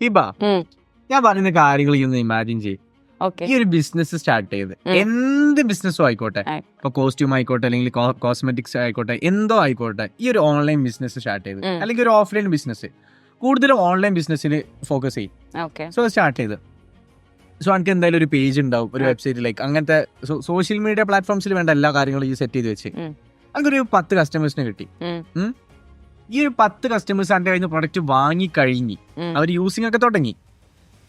ഇബ. ഞാൻ പറയുന്ന കാര്യങ്ങൾ ഇന്ന് ഒന്ന് ഇമാജിൻ ചെയ്യും ഈ ഒരു ബിസിനസ് സ്റ്റാർട്ട് ചെയ്ത് എന്ത് ബിസിനസ്സും ആയിക്കോട്ടെ. ആയി. ഇപ്പൊ കോസ്റ്റ്യൂം ആയിക്കോട്ടെ അല്ലെങ്കിൽ കോസ്മെറ്റിക്സ് ആയിക്കോട്ടെ എന്തോ ആയിക്കോട്ടെ ഈ ഒരു ഓൺലൈൻ ബിസിനസ് സ്റ്റാർട്ട് ചെയ്ത്. അല്ലെങ്കിൽ ഒരു ഓഫ്ലൈൻ ബിസിനസ് കൂടുതലും ഓൺലൈൻ ബിസിനസ്സിൽ ഫോക്കസ് ചെയ്യും. സോ സ്റ്റാർട്ട് ചെയ്ത്. സോ എനിക്ക് എന്തായാലും ഒരു പേജ് ഉണ്ടാവും ഒരു വെബ്സൈറ്റ് ലൈക്ക് അങ്ങനത്തെ സോഷ്യൽ മീഡിയ പ്ലാറ്റ്ഫോംസിൽ വേണ്ട എല്ലാ കാര്യങ്ങളും ഈ സെറ്റ് ചെയ്ത് വെച്ച്. അങ്ങനെ എനിക്കൊരു പത്ത് കസ്റ്റമേഴ്സിനെ കിട്ടി. ഈ ഒരു പത്ത് കസ്റ്റമേഴ്സ് എന്റെ കയ്യിൽ നിന്ന് പ്രൊഡക്റ്റ് വാങ്ങിക്കഴിഞ്ഞ്. അവർ യൂസിങ് ഒക്കെ തുടങ്ങി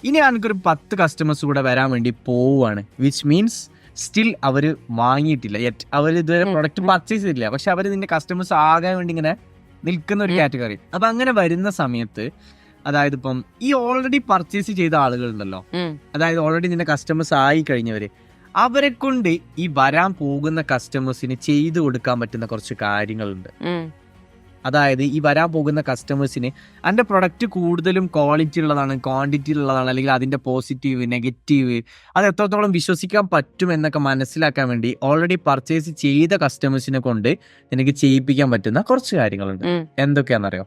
ഇനി എനിക്കൊരു പത്ത് കസ്റ്റമേഴ്സ് കൂടെ വരാൻ വേണ്ടി പോവുകയാണ് വിച്ച് മീൻസ് സ്റ്റിൽ അവർ വാങ്ങിയിട്ടില്ല യെറ്റ് അവർ ഇതുവരെ. പ്രൊഡക്റ്റ് പർച്ചേസ് ചെയ്തില്ല പക്ഷെ അവർ ഇതിന്റെ കസ്റ്റമേഴ്സ് ആകാൻ വേണ്ടി ഇങ്ങനെ നിൽക്കുന്ന ഒരു കാറ്റഗറി അപ്പൊ അങ്ങനെ വരുന്ന സമയത്ത് അതായത് ഇപ്പം ഈ ഓൾറെഡി പർച്ചേസ് ചെയ്ത ആളുകളുണ്ടല്ലോ. അതായത് ഓൾറെഡി നിന്റെ കസ്റ്റമേഴ്സ് ആയി കഴിഞ്ഞവര് അവരെ കൊണ്ട് ഈ വരാൻ പോകുന്ന കസ്റ്റമേഴ്സിന് ചെയ്തു കൊടുക്കാൻ പറ്റുന്ന കുറച്ച് കാര്യങ്ങളുണ്ട്. അതായത് ഈ വരാൻ പോകുന്ന കസ്റ്റമേഴ്സിന് എന്റെ പ്രൊഡക്റ്റ് കൂടുതലും ക്വാളിറ്റി ഉള്ളതാണ് ക്വാണ്ടിറ്റി ഉള്ളതാണ് അല്ലെങ്കിൽ അതിന്റെ പോസിറ്റീവ് നെഗറ്റീവ് അത് എത്രത്തോളം വിശ്വസിക്കാൻ പറ്റും എന്നൊക്കെ മനസ്സിലാക്കാൻ വേണ്ടി ഓൾറെഡി പർച്ചേസ് ചെയ്ത കസ്റ്റമേഴ്സിനെ കൊണ്ട് നിനക്ക് ചെയ്യിപ്പിക്കാൻ പറ്റുന്ന കുറച്ച് കാര്യങ്ങളുണ്ട്. എന്തൊക്കെയാണെന്നറിയോ?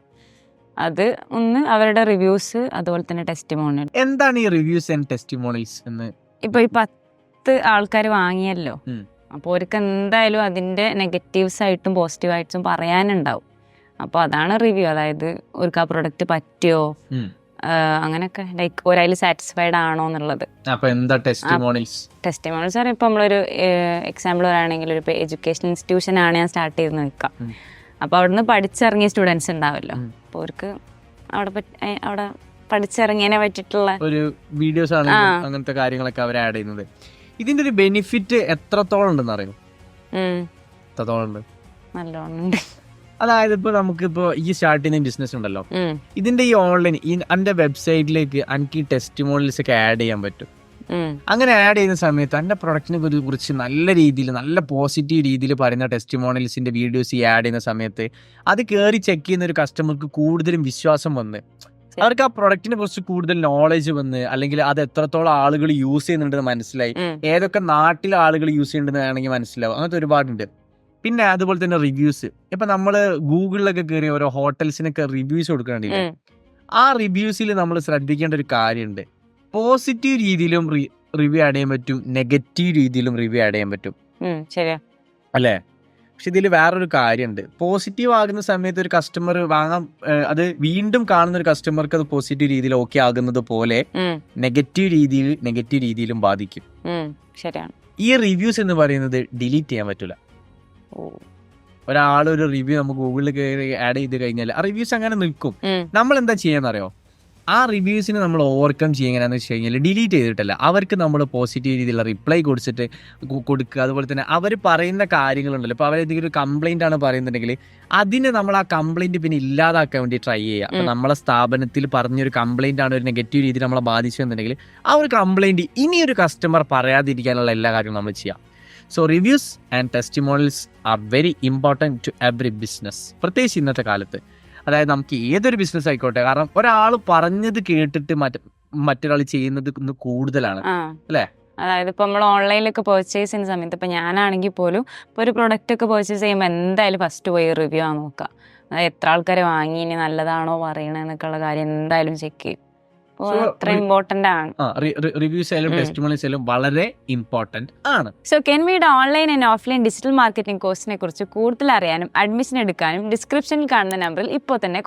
അത് ഒന്ന് അവരുടെ റിവ്യൂസ് അതുപോലെ തന്നെ ടെസ്റ്റിമോണിയൽ എന്താണ് ഈ റിവ്യൂസ് ആൻഡ് ടെസ്റ്റിമോണിൽസ് എന്ന്? ഇപ്പൊ ഈ പത്ത് ആൾക്കാർ വാങ്ങിയല്ലോ. അപ്പോൾ അവർക്ക് എന്തായാലും അതിന്റെ നെഗറ്റീവ്സ് ആയിട്ടും പോസിറ്റീവ് ആയിട്ടും പറയാനുണ്ടാവും. അപ്പോൾ അതാണ് റിവ്യൂ അതായത് അവർക്ക് ആ പ്രൊഡക്റ്റ് പറ്റിയോ? അങ്ങനെയൊക്കെ ലൈക്ക് ഒരാൾ സാറ്റിസ്ഫൈഡ് ആണോ എന്നുള്ളത്. ടെസ്റ്റ് ടെസ്റ്റിമോണിയൽസ് പറയുമ്പോൾ നമ്മൾ നമ്മളൊരു എക്സാമ്പിൾ പറയുകയാണെങ്കിൽ ഒരു എഡ്യൂക്കേഷൻ ഇൻസ്റ്റിറ്റ്യൂഷൻ ആണ് ഞാൻ സ്റ്റാർട്ട് ചെയ്ത് നിൽക്കാം. അപ്പോൾ അവിടുന്ന് പഠിച്ചിറങ്ങിയ സ്റ്റുഡൻസ് ഉണ്ടാവല്ലോ. ഉം. അപ്പോൾ അവർക്ക് അവിടെ അവിടെ പഠിച്ചിറങ്ങിയതിനെ പറ്റിയിട്ടുള്ള ഒരു വീഡിയോസ് ആണ് അങ്ങനത്തെ കാര്യങ്ങളൊക്കെ അവർ ആഡ് ചെയ്യുന്നത്. ഇതിന്റെ ഒരു ബെനിഫിറ്റ് എത്രത്തോളം ഉണ്ടെന്ന് അറിയോ ഉം, എത്രത്തോളം ഉണ്ട്? നല്ലോണം ഉണ്ട്. അതായത് ഇപ്പൊ നമുക്കിപ്പോ ഈ സ്റ്റാർട്ട് ചെയ്യുന്ന ബിസിനസ് ഉണ്ടല്ലോ. ഇതിന്റെ ഈ ഓൺലൈൻ ഈ എന്റെ വെബ്സൈറ്റിലേക്ക് എനിക്ക് ഈ ടെസ്റ്റ് മോഡൽസ് ഒക്കെ ആഡ് ചെയ്യാൻ പറ്റും. അങ്ങനെ ആഡ് ചെയ്യുന്ന സമയത്ത് എന്റെ പ്രൊഡക്റ്റിനെ കുറിച്ച് നല്ല രീതിയിൽ നല്ല പോസിറ്റീവ് രീതിയിൽ പറയുന്ന ടെസ്റ്റ് മോണൽസിന്റെ വീഡിയോസ് ഈ ആഡ് ചെയ്യുന്ന സമയത്ത് അത് കയറി ചെക്ക് ചെയ്യുന്ന ഒരു കസ്റ്റമർക്ക് കൂടുതലും വിശ്വാസം വന്ന്. അവർക്ക് ആ പ്രൊഡക്റ്റിനെ കുറിച്ച് കൂടുതൽ നോളജ് വന്ന് അല്ലെങ്കിൽ അത് എത്രത്തോളം ആളുകൾ യൂസ് ചെയ്യുന്നുണ്ടെന്ന് മനസ്സിലായി. ഏതൊക്കെ നാട്ടിലെ ആളുകൾ യൂസ് ചെയ്യുന്നുണ്ടെന്ന് വേണമെങ്കിൽ മനസ്സിലാവും. അങ്ങനത്തെ ഒരുപാടുണ്ട്. പിന്നെ അതുപോലെ തന്നെ റിവ്യൂസ് ഇപ്പൊ നമ്മൾ ഗൂഗിളിലൊക്കെ കയറി ഓരോ ഹോട്ടൽസിനൊക്കെ റിവ്യൂസ് കൊടുക്കാണ്ടില്ലേ ആ റിവ്യൂസിൽ നമ്മൾ ശ്രദ്ധിക്കേണ്ട ഒരു കാര്യമുണ്ട് പോസിറ്റീവ് രീതിയിലും റിവ്യൂ ആഡ് ചെയ്യാൻ പറ്റും. നെഗറ്റീവ് രീതിയിലും റിവ്യൂ ആഡ് ചെയ്യാൻ പറ്റും. അല്ലേ? പക്ഷെ ഇതിൽ വേറൊരു കാര്യമുണ്ട് പോസിറ്റീവ് ആകുന്ന സമയത്ത് ഒരു കസ്റ്റമർ വാങ്ങാൻ അത് വീണ്ടും കാണുന്ന ഒരു കസ്റ്റമർക്ക് അത് പോസിറ്റീവ് രീതിയിൽ ഓക്കെ ആകുന്നത് പോലെ നെഗറ്റീവ് രീതിയിൽ നെഗറ്റീവ് രീതിയിലും ബാധിക്കും. ശരിയാണ്. ഈ റിവ്യൂസ് എന്ന് പറയുന്നത് ഡിലീറ്റ് ചെയ്യാൻ പറ്റില്ല ഒരാൾ ഒരു റിവ്യൂ നമുക്ക് ഗൂഗിളിൽ കയറി ആഡ് ചെയ്ത് കഴിഞ്ഞാൽ ആ റിവ്യൂസ് അങ്ങനെ നിൽക്കും. നമ്മൾ എന്താ ചെയ്യാന്നറിയോ ആ റിവ്യൂസിന് നമ്മൾ ഓവർകം ചെയ്യുകയാണെന്ന് വെച്ച് കഴിഞ്ഞാൽ ഡിലീറ്റ് ചെയ്തിട്ടല്ല. അവർക്ക് നമ്മൾ പോസിറ്റീവ് രീതിയിലുള്ള റിപ്ലൈ കൊടുത്തിട്ട് കൊടുക്കുക. അതുപോലെ തന്നെ അവർ പറയുന്ന കാര്യങ്ങളുണ്ടല്ലോ. ഇപ്പോൾ അവരെന്തെങ്കിലും ഒരു കംപ്ലൈന്റ് ആണ് പറയുന്നുണ്ടെങ്കിൽ അതിനെ നമ്മൾ ആ കംപ്ലൈന്റ് പിന്നെ ഇല്ലാതാക്കാൻ വേണ്ടി ട്രൈ ചെയ്യുക. അപ്പോൾ. നമ്മളെ സ്ഥാപനത്തിൽ പറഞ്ഞൊരു കംപ്ലൈന്റ് ആണ് ഒരു നെഗറ്റീവ് രീതിയിൽ നമ്മളെ ബാധിച്ചതെന്നുണ്ടെങ്കിൽ ആ ഒരു കംപ്ലൈന്റ് ഇനിയൊരു കസ്റ്റമർ പറയാതിരിക്കാനുള്ള എല്ലാ കാര്യങ്ങളും നമ്മൾ ചെയ്യാം. So reviews and testimonials are very important to every business പ്രത്യേകിച്ച് ഇന്നത്തെ കാലത്ത്. അതായത് നമുക്ക് ഏതൊരു ബിസിനസ് ആയിക്കോട്ടെ കാരണം ഒരാൾ പറഞ്ഞത് കേട്ടിട്ട് മറ്റ മറ്റൊരാൾ ചെയ്യുന്നത് കൂടുതലാണ്. അല്ലേ? അതായത് ഇപ്പൊ നമ്മൾ ഓൺലൈനിലൊക്കെ പർച്ചേസ് ചെയ്യുന്ന സമയത്ത് ഇപ്പൊ ഞാനാണെങ്കിൽ പോലും ഇപ്പൊ ഒരു പ്രൊഡക്റ്റ് ഒക്കെ പർച്ചേസ് ചെയ്യുമ്പോൾ എന്തായാലും ഫസ്റ്റ് പോയി റിവ്യൂ ആണ് നോക്കുക. അതായത് എത്ര ആൾക്കാർ വാങ്ങി ഇനി നല്ലതാണോ പറയണെന്നൊക്കെ ഉള്ള കാര്യം എന്തായാലും ചെക്ക് ചെയ്യും. റിവ്യൂസ് ആയാലും ആയാലും വളരെ ഇമ്പോർട്ടന്റ് ആണ്. So online and offline digital marketing കോഴ്സിനെ കുറിച്ച് കൂടുതൽ അറിയാനും അഡ്മിഷൻ എടുക്കാനും ഡിസ്ക്രിപ്ഷനിൽ കാണുന്ന നമ്പറിൽ ഇപ്പോൾ തന്നെ